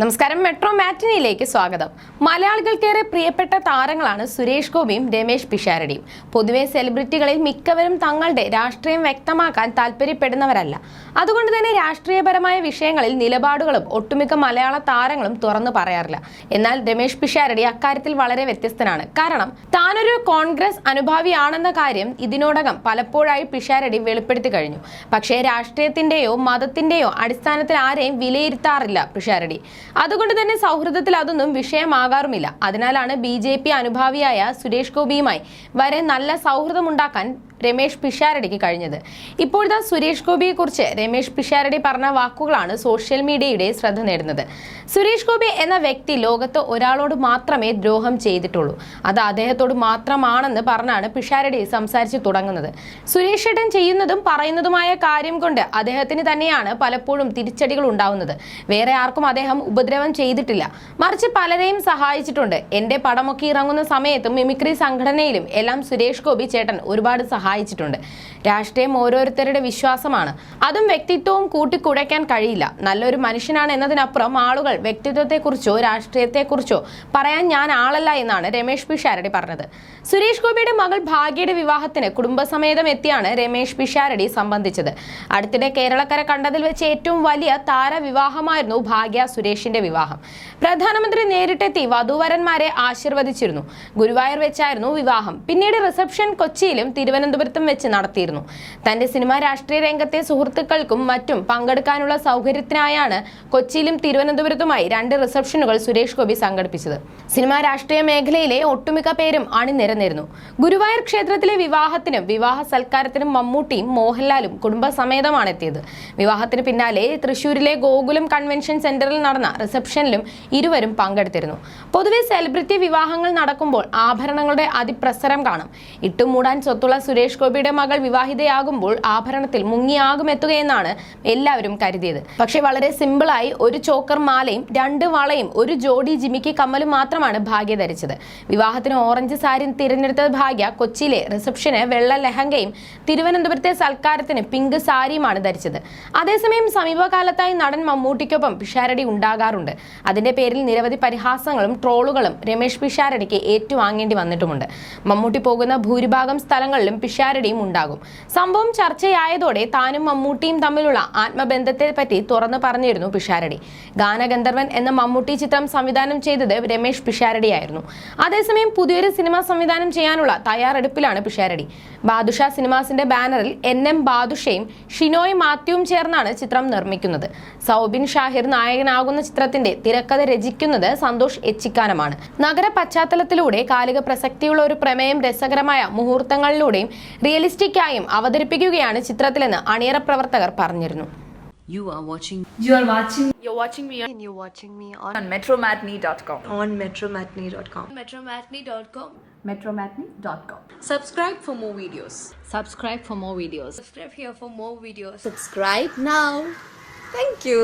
നമസ്കാരം. മെട്രോ മാറ്റിനിയിലേക്ക് സ്വാഗതം. മലയാളികൾക്കേറെ പ്രിയപ്പെട്ട താരങ്ങളാണ് സുരേഷ് ഗോപിയും രമേശ് പിഷാരടിയും. പൊതുവെ സെലിബ്രിറ്റികളിൽ മിക്കവരും തങ്ങളുടെ രാഷ്ട്രീയം വ്യക്തമാക്കാൻ താല്പര്യപ്പെടുന്നവരല്ല. അതുകൊണ്ട് തന്നെ രാഷ്ട്രീയപരമായ വിഷയങ്ങളിൽ നിലപാടുകളും ഒട്ടുമിക്ക മലയാള താരങ്ങളും തുറന്നു പറയാറില്ല. എന്നാൽ രമേശ് പിഷാരടി അക്കാര്യത്തിൽ വളരെ വ്യത്യസ്തനാണ്. കാരണം താനൊരു കോൺഗ്രസ് അനുഭാവിയാണെന്ന കാര്യം ഇതിനോടകം പലപ്പോഴായി പിഷാരടി വെളിപ്പെടുത്തി കഴിഞ്ഞു. പക്ഷേ രാഷ്ട്രീയത്തിന്റെയോ മതത്തിന്റെയോ അടിസ്ഥാനത്തിൽ ആരെയും വിലയിരുത്താറില്ല പിഷാരടി. അതുകൊണ്ട് തന്നെ സൗഹൃദത്തിൽ അതൊന്നും വിഷയമാകാറുമില്ല. അതിനാലാണ് ബി ജെ പി അനുഭാവിയായ സുരേഷ് ഗോപിയുമായി വരെ നല്ല സൗഹൃദമുണ്ടാക്കാൻ രമേഷ് പിഷാരടിക്ക് കഴിഞ്ഞത്. ഇപ്പോഴത്തെ സുരേഷ് ഗോപിയെക്കുറിച്ച് രമേഷ് പിഷാരടി പറഞ്ഞ വാക്കുകളാണ് സോഷ്യൽ മീഡിയയുടെ ശ്രദ്ധ നേടുന്നത്. സുരേഷ് ഗോപി എന്ന വ്യക്തി ലോകത്ത് ഒരാളോട് മാത്രമേ ദ്രോഹം ചെയ്തിട്ടുള്ളൂ. അത് അദ്ദേഹത്തോട് മാത്രമാണെന്ന് പറഞ്ഞാണ് പിഷാരടി സംസാരിച്ചു തുടങ്ങുന്നത്. സുരേഷ് ഏട്ടൻ ചെയ്യുന്നതും പറയുന്നതുമായ കാര്യം കൊണ്ട് അദ്ദേഹത്തിന് തന്നെയാണ് പലപ്പോഴും തിരിച്ചടികൾ ഉണ്ടാവുന്നത്. വേറെ ആർക്കും അദ്ദേഹം ഉപദ്രവം ചെയ്തിട്ടില്ല. മറിച്ച് പലരെയും സഹായിച്ചിട്ടുണ്ട്. എന്റെ പടമൊക്കെ ഇറങ്ങുന്ന സമയത്തും മിമിക്രി സംഘടനയിലും എല്ലാം സുരേഷ് ഗോപി ചേട്ടൻ ഒരുപാട് സഹായിച്ചിട്ടുണ്ട്. രാഷ്ട്രീയം ഓരോരുത്തരുടെ വിശ്വാസമാണ്. അതും വ്യക്തിത്വവും കൂട്ടിക്കുഴയ്ക്കാൻ കഴിയില്ല. നല്ലൊരു മനുഷ്യനാണ് എന്നതിനപ്പുറം ആളുകൾ വ്യക്തിത്വത്തെക്കുറിച്ചോ രാഷ്ട്രീയത്തെക്കുറിച്ചോ പറയാൻ ഞാൻ ആളല്ല എന്നാണ് രമേഷ് പിഷാരടി പറഞ്ഞത്. സുരേഷ് ഗോപിയുടെ മകൾ ഭാഗ്യയുടെ വിവാഹത്തിന് കുടുംബസമേതം എത്തിയാണ് രമേഷ് പിഷാരടി സംബന്ധിച്ചത്. അടുത്തിടെ കേരളക്കര കണ്ടതിൽ വെച്ച് ഏറ്റവും വലിയ താരവിവാഹമായിരുന്നു ഭാഗ്യ സുരേഷിന്റെ വിവാഹം. പ്രധാനമന്ത്രി നേരിട്ടെത്തി വധുവരന്മാരെ ആശീർവദിച്ചിരുന്നു. ഗുരുവായൂർ വെച്ചായിരുന്നു വിവാഹം. പിന്നീട് റിസപ്ഷൻ കൊച്ചിയിലും തിരുവനന്തപുരത്തും വെച്ച് നടത്തിയിരുന്നു. തന്റെ സിനിമാ രാഷ്ട്രീയ രംഗത്തെ സുഹൃത്തുക്കൾക്കും മറ്റും പങ്കെടുക്കാനുള്ള സൗകര്യത്തിനായാണ് കൊച്ചിയിലും തിരുവനന്തപുരത്തുമായി രണ്ട് റിസപ്ഷനുകൾ സുരേഷ് ഗോപി സംഘടിപ്പിച്ചത്. സിനിമാ രാഷ്ട്രീയ മേഖലയിലെ ഒട്ടുമിക്ക പേരും അണിനിരന്നിരുന്നു. ഗുരുവായൂർ ക്ഷേത്രത്തിലെ വിവാഹത്തിനും വിവാഹ സൽക്കാരത്തിനും മമ്മൂട്ടിയും മോഹൻലാലും കുടുംബസമേതമാണ് എത്തിയത്. വിവാഹത്തിന് പിന്നാലെ തൃശൂരിലെ ഗോകുലം കൺവെൻഷൻ സെന്ററിൽ നടന്ന റിസപ്ഷനിലും ഇരുവരും പങ്കെടുത്തിരുന്നു. പൊതുവെ സെലിബ്രിറ്റി വിവാഹങ്ങൾ നടക്കുമ്പോൾ ആഭരണങ്ങളുടെ അതിപ്രസരം കാണും. ഇട്ടുമൂടാൻ സ്വത്തുള്ള സുരേഷ് ഗോപിയുടെ മകൾ വിവാഹിതയാകുമ്പോൾ ആഭരണത്തിൽ മുങ്ങിയാകും എത്തുകയെന്നാണ് എല്ലാവരും കരുതിയത്. പക്ഷേ വളരെ സിമ്പിളായി ഒരു ചോക്കർ മാലയും രണ്ട് വളയും ഒരു ജോഡി ജിമിക്ക് കമ്മലും മാത്രമാണ് ഭാഗ്യ ധരിച്ചത്. വിവാഹത്തിന് ഓറഞ്ച് സാരി തിരഞ്ഞെടുത്ത ഭാഗ്യ കൊച്ചിയിലെ റിസപ്ഷന് വെള്ള ലെഹങ്കയും തിരുവനന്തപുരത്തെ സൽക്കാരത്തിന് പിങ്ക് സാരിയുമാണ് ധരിച്ചത്. അതേസമയം സമീപകാലത്തായി നടൻ മമ്മൂട്ടിക്കൊപ്പം പിഷാരടി ഉണ്ടാകാറുണ്ട്. അതിന്റെ പേരിൽ നിരവധി പരിഹാസങ്ങളും ട്രോളുകളും രമേഷ് പിഷാരടിക്ക് ഏറ്റുവാങ്ങേണ്ടി വന്നിട്ടുമുണ്ട്. മമ്മൂട്ടി പോകുന്ന ഭൂരിഭാഗം സ്ഥലങ്ങളിലും പിഷാരടിയും ഉണ്ടാകും. സംഭവം ചർച്ചയായതോടെ താനും മമ്മൂട്ടിയും തമ്മിലുള്ള ആത്മബന്ധത്തെ പറ്റി തുറന്നു പറഞ്ഞിരുന്നു പിഷാരടി. ഗാനഗന്ധർവൻ എന്ന മമ്മൂട്ടി ചിത്രം സംവിധാനം ചെയ്തത് രമേഷ് പിഷാരടിയായിരുന്നു. അതേസമയം പുതിയൊരു സിനിമ സംവിധാനം ചെയ്യാനുള്ള തയ്യാറെടുപ്പിലാണ് പിഷാരടി. ബാദുഷ സിനിമാസിന്റെ ബാനറിൽ എൻ എം ബാദുഷയും ഷിനോയ് മാത്യുവും ചേർന്നാണ് ചിത്രം നിർമ്മിക്കുന്നത്. സൗബിൻ ഷാഹിർ നായകനാകുന്ന ചിത്രത്തിന്റെ തിരക്കഥ രചിക്കുന്നത് സന്തോഷ് എച്ചിക്കാനമാണ്. നഗര പശ്ചാത്തലത്തിലൂടെ കാലിക പ്രസക്തിയുള്ള ഒരു പ്രമേയം രസകരമായ മുഹൂർത്തങ്ങളിലൂടെയും റിയലിസ്റ്റിക്കായും അവതരിപ്പിക്കുകയാണ് ചിത്രത്തിലെന്ന് അണിയറ പ്രവർത്തകർ പറഞ്ഞിരുന്നു You are watching You are watching You're watching me on, and you're watching me on, on metromatney.com. on metromatney.com. metromatney.com Metromatney.com. Subscribe for more videos. subscribe for more videos. subscribe here for more videos Subscribe now. Thank you.